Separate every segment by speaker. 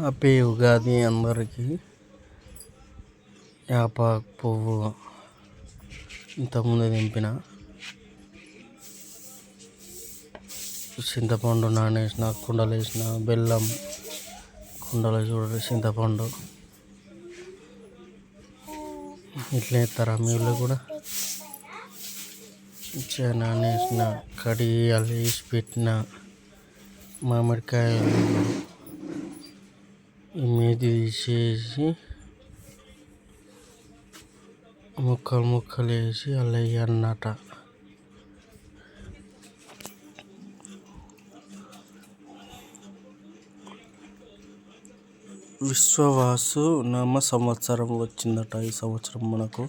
Speaker 1: Happy Ugadi అందరికీ యాపాకు పువ్వు ఇంతకుముందు దింపిన చింతపండు నానేసిన కుండలు వేసిన బెల్లం కుండలు చూడండి చింతపండు. ఇట్లా వేస్తారా మీరు కూడా? మంచిగా నానేసిన కడిగి వేసి పెట్టిన మామిడికాయలు ఇమేజ్ మీది తీసేసి ముక్కలు ముక్కలు వేసి అలా అన్నట విశ్వవాసు నామ సంవత్సరం వచ్చిందట ఈ సంవత్సరం మనకు.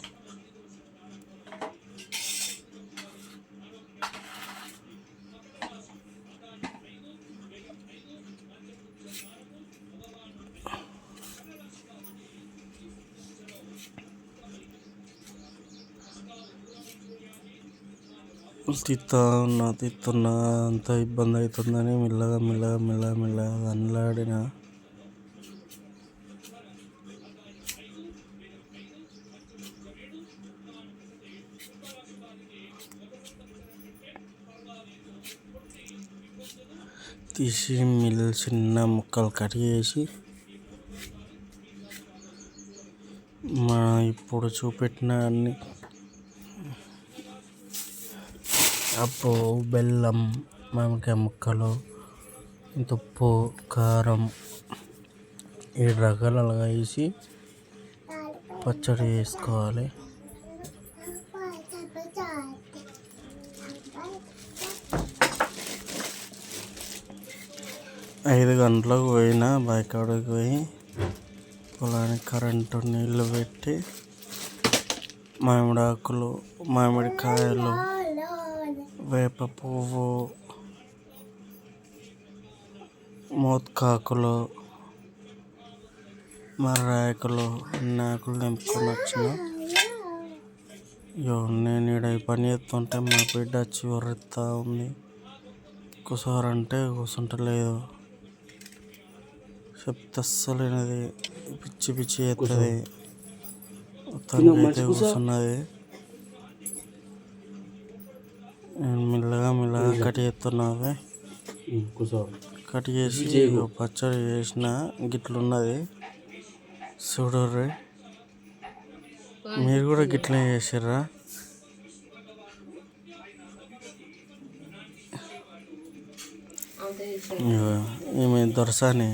Speaker 1: తిత్తా ఉన్నా తిత్తున్నా అంత ఇబ్బంది అవుతుందని మెల్లగా మెల్లగా మెల్లగా మెల్లగా అన్లాడిన తీసి మిల్ చిన్న ముక్కలు కట్ చేసి మా ఇప్పుడు చూపెట్టిన అన్ని అప్పు బెల్లం మామిడికాయ ముక్కలు ఇంత ఉప్పు కారం ఏడు రకాలుగా వేసి పచ్చడి వేసుకోవాలి ఐదు గంటలకు పోయిన బైకాడికి పోయి పొలానికి కరెంటు నీళ్ళు పెట్టి మామిడాకులు మామిడికాయలు వేప పువ్వు మోత్కాకులు మర్రాకులు అన్ని ఆకులు తెంపుకొని వచ్చిన నేను ఈడ పని చేస్తుంటే మా బిడ్డ వచ్చి ఉర్రెత్తా ఉంది కూర్చోరంటే కూర్చుంటలేదు చెప్తే అస్సలేనది పిచ్చి పిచ్చి చేస్తుంది మొత్తానికి అయితే కూర్చున్నది నేను మెల్లగా మెల్లగా కట్ చేస్తున్నది కట్ చేసి పచ్చడి చేసిన గిట్లున్నది. చూడర్రి. మీరు కూడా గిట్లే చేసిర్రా? ఇగో ఈమె దొరసాని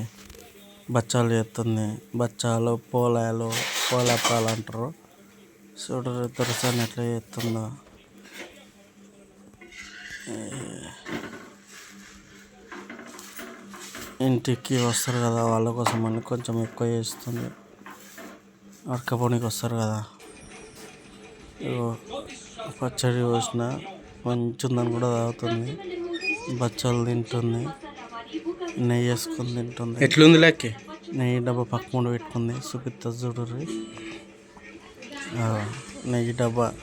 Speaker 1: బచ్చాలు చేస్తుంది. బచ్చాలు పోలాలు పోలప్పాలు అంటారు. చూడరు దొరసాని ఎట్లా చేస్తుందో. ఇంటికి వస్తారు కదా వాళ్ళ కోసం అని కొంచెం ఎక్కువ చేస్తుంది. అడకపోనికి వస్తారు కదా. పచ్చడి పోసిన మంచిదని కూడా తాగుతుంది. బచ్చాలు తింటుంది. నెయ్యి వేసుకొని తింటుంది.
Speaker 2: ఎట్లుంది లెక్కి?
Speaker 1: నెయ్యి డబ్బా పక్క ముందు పెట్టుకుంది. చూపిస్తా చూడర్రి. ఆ, నెయ్యి డబ్బా.